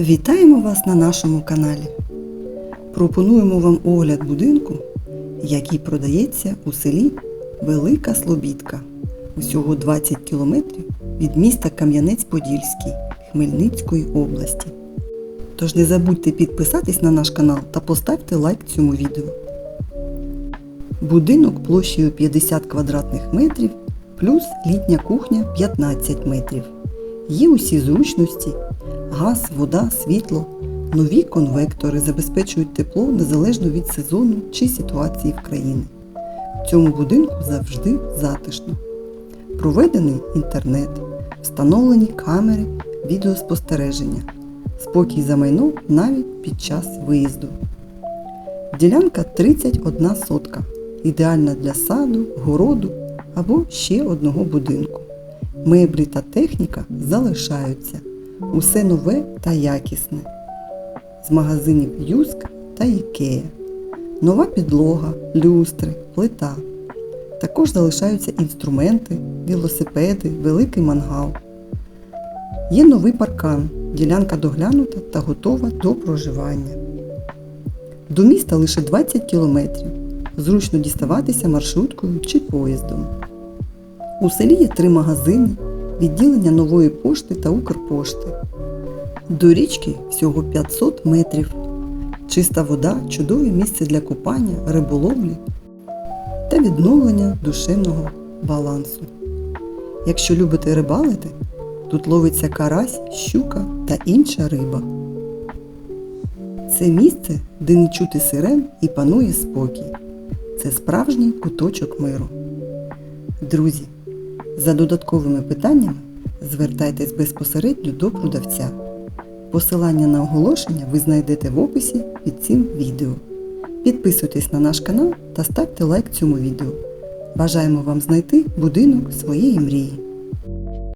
Вітаємо вас на нашому каналі. Пропонуємо вам огляд будинку, який продається у селі Велика Слобідка, усього 20 кілометрів від міста Кам'янець-Подільський Хмельницької області. Тож не забудьте підписатись на наш канал та поставте лайк цьому відео. Будинок площею 50 квадратних метрів плюс літня кухня 15 метрів. Є усі зручності, газ, вода, світло, нові конвектори забезпечують тепло незалежно від сезону чи ситуації в країні. В цьому будинку завжди затишно. Проведений інтернет, встановлені камери відеоспостереження, спокій за майно навіть під час виїзду. Ділянка 31 сотка, ідеальна для саду, городу або ще одного будинку. Меблі та техніка залишаються. Усе нове та якісне. З магазинів Юск та Ікея. Нова підлога, люстри, плита. Також залишаються інструменти, велосипеди, великий мангал. Є новий паркан, ділянка доглянута та готова до проживання. До міста лише 20 кілометрів. Зручно діставатися маршруткою чи поїздом. У селі є три магазини, відділення нової пошти та Укрпошти. До річки всього 500 метрів. Чиста вода чудове місце для купання, риболовлі та відновлення душевного балансу. Якщо любите рибалити, тут ловиться карась, щука та інша риба. Це місце, де не чути сирен і панує спокій. Це справжній куточок миру. Друзі, за додатковими питаннями звертайтесь безпосередньо до продавця. Посилання на оголошення ви знайдете в описі під цим відео. Підписуйтесь на наш канал та ставте лайк цьому відео. Бажаємо вам знайти будинок своєї мрії.